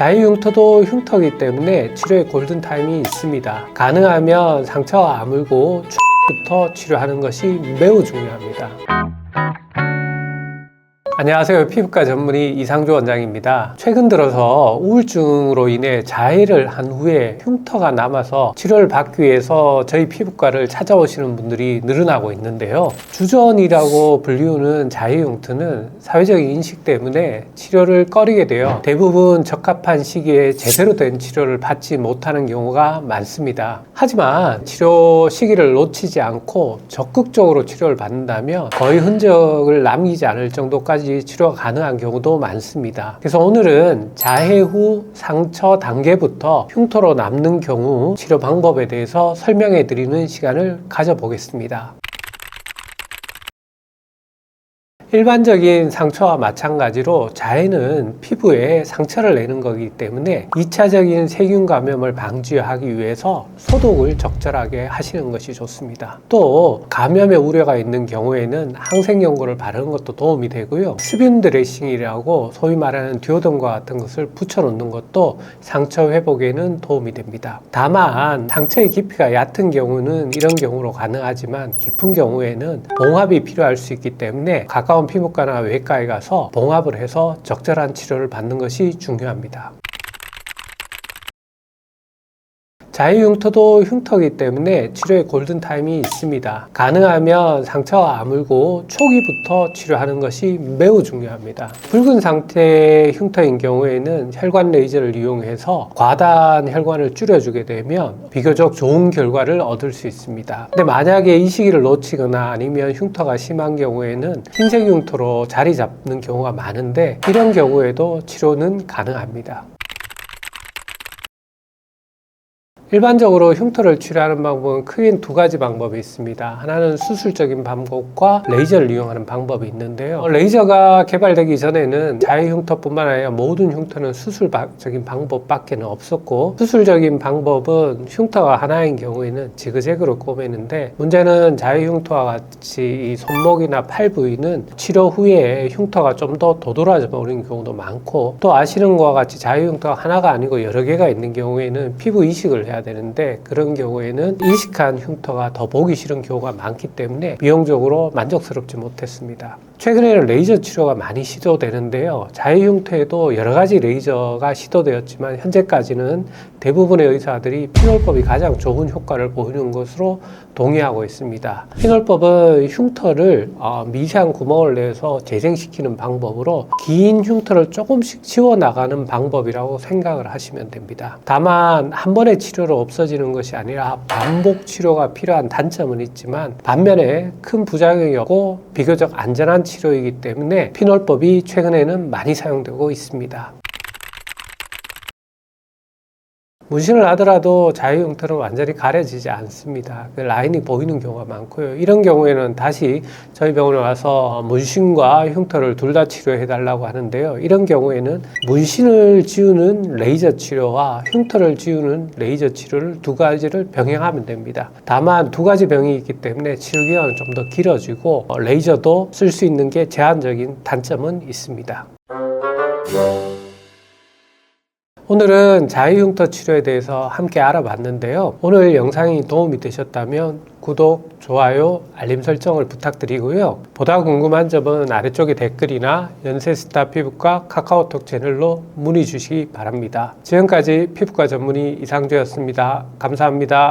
자유흉터도 흉터이기 때문에 치료에 골든타임이 있습니다. 가능하면 상처가 아물고 부터 치료하는 것이 매우 중요합니다. 안녕하세요. 피부과 전문의 이상조 원장입니다. 최근 들어서 우울증으로 인해 자해를 한 후에 흉터가 남아서 치료를 받기 위해서 저희 피부과를 찾아오시는 분들이 늘어나고 있는데요. 주전이라고 불리우는 자해 흉터는 사회적 인식 때문에 치료를 꺼리게 되어 대부분 적합한 시기에 제대로 된 치료를 받지 못하는 경우가 많습니다. 하지만 치료 시기를 놓치지 않고 적극적으로 치료를 받는다면 거의 흔적을 남기지 않을 정도까지 치료가 가능한 경우도 많습니다. 그래서 오늘은 자해 후 상처 단계부터 흉터로 남는 경우 치료 방법에 대해서 설명해 드리는 시간을 가져보겠습니다. 일반적인 상처와 마찬가지로 자해는 피부에 상처를 내는 거기 때문에 2차적인 세균 감염을 방지하기 위해서 소독을 적절하게 하시는 것이 좋습니다. 또 감염의 우려가 있는 경우에는 항생 연고를 바르는 것도 도움이 되고요. 수분 드레싱이라고 소위 말하는 듀오던과 같은 것을 붙여 놓는 것도 상처 회복에는 도움이 됩니다. 다만 상처의 깊이가 얕은 경우는 이런 경우로 가능하지만 깊은 경우에는 봉합이 필요할 수 있기 때문에 가까운 피부과나 외과에 가서 봉합을 해서 적절한 치료를 받는 것이 중요합니다. 자유흉터도 흉터이기 때문에 치료에 골든타임이 있습니다. 가능하면 상처가 아물고 초기부터 치료하는 것이 매우 중요합니다. 붉은 상태의 흉터인 경우에는 혈관 레이저를 이용해서 과다한 혈관을 줄여주게 되면 비교적 좋은 결과를 얻을 수 있습니다. 근데 만약에 이 시기를 놓치거나 아니면 흉터가 심한 경우에는 흰색 흉터로 자리 잡는 경우가 많은데 이런 경우에도 치료는 가능합니다. 일반적으로 흉터를 치료하는 방법은 크게 두 가지 방법이 있습니다. 하나는 수술적인 방법과 레이저를 이용하는 방법이 있는데요. 레이저가 개발되기 전에는 자유 흉터뿐만 아니라 모든 흉터는 수술적인 방법밖에 없었고 수술적인 방법은 흉터가 하나인 경우에는 지그재그로 꼬매는데 문제는 자유 흉터와 같이 이 손목이나 팔 부위는 치료 후에 흉터가 좀 더 도드라져 버리는 경우도 많고 또 아시는 것과 같이 자유 흉터가 하나가 아니고 여러 개가 있는 경우에는 피부 이식을 해야 되는데 그런 경우에는 이식한 흉터가 더 보기 싫은 경우가 많기 때문에 미용적으로 만족스럽지 못했습니다. 최근에는 레이저 치료가 많이 시도되는데요. 자유 흉터에도 여러 가지 레이저가 시도되었지만 현재까지는 대부분의 의사들이 피놀법이 가장 좋은 효과를 보이는 것으로 동의하고 있습니다. 피놀법은 흉터를 어, 미세한 구멍을 내서 재생시키는 방법으로 긴 흉터를 조금씩 지워나가는 방법이라고 생각을 하시면 됩니다. 다만 한 번의 치료 로 없어지는 것이 아니라 반복 치료가 필요한 단점은 있지만 반면에 큰 부작용이 없고 비교적 안전한 치료이기 때문에 피놀법이 최근에는 많이 사용되고 있습니다. 문신을 하더라도 자유 형태는 완전히 가려지지 않습니다. 그 라인이 보이는 경우가 많고요. 이런 경우에는 다시 저희 병원에 와서 문신과 흉터를 둘 다 치료해 달라고 하는데요. 이런 경우에는 문신을 지우는 레이저 치료와 흉터를 지우는 레이저 치료를 두 가지를 병행하면 됩니다. 다만 두 가지 병이 있기 때문에 치료 기간은 좀 더 길어지고 어, 레이저도 쓸 수 있는 게 제한적인 단점은 있습니다. 오늘은 자유흉터 치료에 대해서 함께 알아봤는데요. 오늘 영상이 도움이 되셨다면 구독, 좋아요, 알림 설정을 부탁드리고요. 보다 궁금한 점은 아래쪽에 댓글이나 연세스타 피부과 카카오톡 채널로 문의 주시기 바랍니다. 지금까지 피부과 전문의 이상조였습니다. 감사합니다.